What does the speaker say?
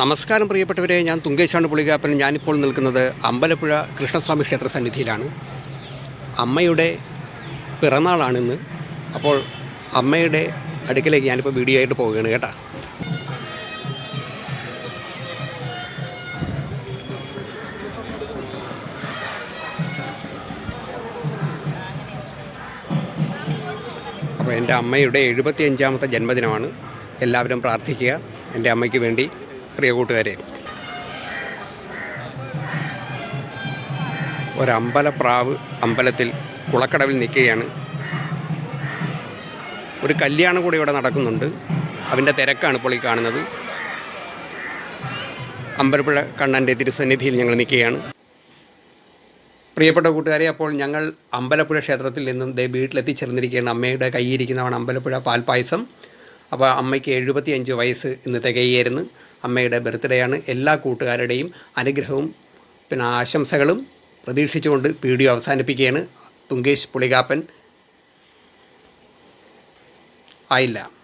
നമസ്കാരം പ്രിയപ്പെട്ടവരെ ഞാൻ തുങ്കേശാണ് പുളികാപ്പൻ. ഞാനിപ്പോൾ നിൽക്കുന്നത് അമ്പലപ്പുഴ കൃഷ്ണസ്വാമി ക്ഷേത്ര സന്നിധിയിലാണ്. അമ്മയുടെ പിറന്നാളാണിന്ന്. അപ്പോൾ അമ്മയുടെ അടുക്കലേക്ക് ഞാനിപ്പോൾ വീഡിയോ ആയിട്ട് പോവുകയാണ് കേട്ടോ. അപ്പോൾ എന്റെ അമ്മയുടെ എഴുപത്തി അഞ്ചാമത്തെ ജന്മദിനമാണ്. എല്ലാവരും പ്രാർത്ഥിക്കുക. എന്റെ അമ്മയ്ക്ക് വേണ്ടി പ്രിയ കൂട്ടുകാരെ ഒരമ്പലപ്രാവ് അമ്പലത്തിൽ കുളക്കടവിൽ നിൽക്കുകയാണ്. ഒരു കല്യാണം കൂടി ഇവിടെ നടക്കുന്നുണ്ട്. അതിന്റെ തിരക്കാണ് ഇപ്പോൾ ഈ കാണുന്നത്. അമ്പലപ്പുഴ കണ്ണന്റെ തിരുസന്നിധിയിൽ ഞങ്ങൾ നിൽക്കുകയാണ്. പ്രിയപ്പെട്ട കൂട്ടുകാരെ അപ്പോൾ ഞങ്ങൾ അമ്പലപ്പുഴ ക്ഷേത്രത്തിൽ നിന്നും ദേ വീട്ടിലെത്തിച്ചേർന്നിരിക്കുകയാണ്. അമ്മയുടെ കൈയിരിക്കുന്നതാണ് അമ്പലപ്പുഴ പാൽപ്പായസം. അപ്പോൾ അമ്മയ്ക്ക് എഴുപത്തി അഞ്ച് വയസ്സ് ഇന്ന് തികയായിരുന്നു അമ്മയുടെ ബർത്ത്ഡേ ആണ്. എല്ലാ കൂട്ടുകാരുടെയും അനുഗ്രഹവും പിന്നെ ആശംസകളും പ്രതീക്ഷിച്ചുകൊണ്ട് വീഡിയോ അവസാനിപ്പിക്കുകയാണ്. തുങ്കേഷ് പുളികാപ്പൻ. ആയില്ല.